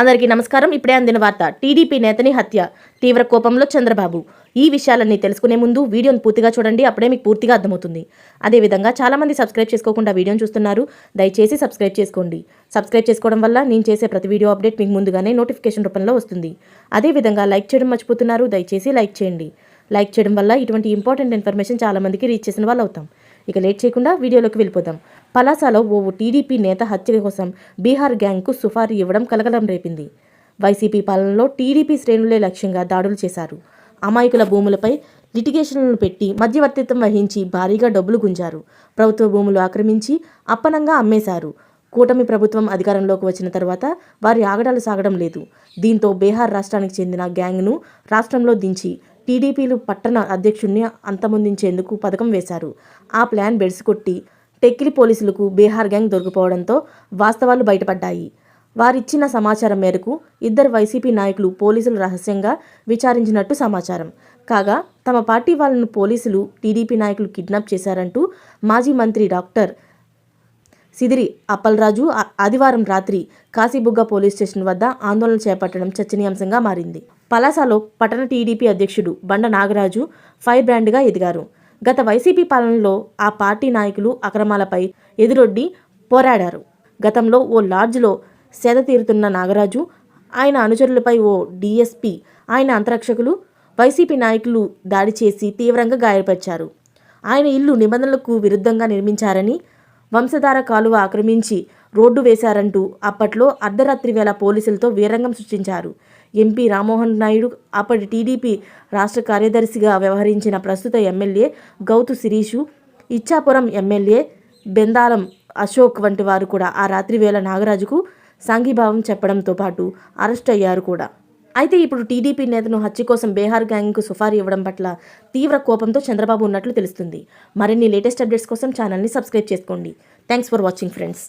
అందరికీ నమస్కారం. ఇప్పుడే అందిన వార్త టీడీపీ నేతని హత్య. తీవ్ర కోపంలో చంద్రబాబు. ఈ విషయాలన్నీ తెలుసుకునే ముందు వీడియోను పూర్తిగా చూడండి. అప్పుడే మీకు పూర్తిగా అర్థమవుతుంది. అదేవిధంగా చాలామంది సబ్స్క్రైబ్ చేసుకోకుండా వీడియోను చూస్తున్నారు. దయచేసి సబ్స్క్రైబ్ చేసుకోండి. సబ్స్క్రైబ్ చేసుకోవడం వల్ల నేను చేసే ప్రతి వీడియో అప్డేట్ మీకు ముందుగానే నోటిఫికేషన్ రూపంలో వస్తుంది. అదేవిధంగా లైక్ చేయడం మర్చిపోతున్నారు. దయచేసి లైక్ చేయండి. లైక్ చేయడం వల్ల ఇటువంటి ఇంపార్టెంట్ ఇన్ఫర్మేషన్ చాలామందికి రీచ్ చేసిన వాళ్ళు అవుతాం ఇక లేట్ చేయకుండా వీడియోలోకి వెళ్ళిపోదాం. పలాసలో ఓ టీడీపీ నేత హత్య కోసం బీహార్ గ్యాంగ్కు సుఫారీ ఇవ్వడం కలకలం రేపింది. వైసీపీ పాలనలో టీడీపీ శ్రేణులే లక్ష్యంగా దాడులు చేశారు. అమాయకుల భూములపై లిటిగేషన్లను పెట్టి మధ్యవర్తిత్వం వహించి భారీగా డబ్బులు గుంజారు. ప్రభుత్వ భూములు ఆక్రమించి అప్పనంగా అమ్మేశారు. కూటమి ప్రభుత్వం అధికారంలోకి వచ్చిన తర్వాత వారి ఆగడాలు సాగడం లేదు. దీంతో బీహార్ రాష్ట్రానికి చెందిన గ్యాంగ్ను రాష్ట్రంలో దించి టీడీపీలు పట్టణ అధ్యక్షుడిని అంతమొందించేందుకు పథకం వేశారు. ఆ ప్లాన్ బెడిసికొట్టి టెక్కిలి పోలీసులకు బీహార్ గ్యాంగ్ దొరికిపోవడంతో వాస్తవాలు బయటపడ్డాయి. వారిచ్చిన సమాచారం మేరకు ఇద్దరు వైసీపీ నాయకులు పోలీసులు రహస్యంగా విచారించినట్టు సమాచారం. కాగా తమ పార్టీ వాళ్ళను పోలీసులు టీడీపీ నాయకులు కిడ్నాప్ చేశారంటూ మాజీ మంత్రి డాక్టర్ సిదిరి అప్పలరాజు ఆదివారం రాత్రి కాశీబుగ్గ పోలీస్ స్టేషన్ వద్ద ఆందోళన చేపట్టడం చర్చనీయాంశంగా మారింది. పలాసలో పట్టణ టీడీపీ అధ్యక్షుడు బండ నాగరాజు ఫైర్ బ్రాండ్గా ఎదిగారు. గత వైసీపీ పాలనలో ఆ పార్టీ నాయకులు అక్రమాలపై ఎదురొడ్డి పోరాడారు. గతంలో ఓ లాడ్జ్లో సేద తీరుతున్న నాగరాజు ఆయన అనుచరులపై ఓ డీఎస్పీ ఆయన అంతరక్షకులు వైసీపీ నాయకులు దాడి చేసి తీవ్రంగా గాయపరిచారు. ఆయన ఇల్లు నిబంధనలకు విరుద్ధంగా నిర్మించారని వంశధార కాలువ ఆక్రమించి రోడ్డు వేశారంటూ అప్పట్లో అర్ధరాత్రి వేళ పోలీసులతో వీరంగం సృష్టించారు. ఎంపీ రామ్మోహన్ నాయుడు అప్పటి టీడీపీ రాష్ట్ర కార్యదర్శిగా వ్యవహరించిన ప్రస్తుత ఎమ్మెల్యే గౌతు శిరీషు ఇచ్చాపురం ఎమ్మెల్యే బెందాలం అశోక్ వంటి వారు కూడా ఆ రాత్రి వేళ నాగరాజుకు సంఘీభావం చెప్పడంతో పాటు అరెస్ట్ అయ్యారు కూడా. అయితే ఇప్పుడు టీడీపీ నేతను హత్య కోసం బీహార్ గ్యాంగ్కు సుఫారీ ఇవ్వడం పట్ల తీవ్ర కోపంతో చంద్రబాబు ఉన్నట్లు తెలుస్తుంది. మరిన్ని లేటెస్ట్ అప్డేట్స్ కోసం ఛానల్ని సబ్స్క్రైబ్ చేసుకోండి. Thanks for watching friends.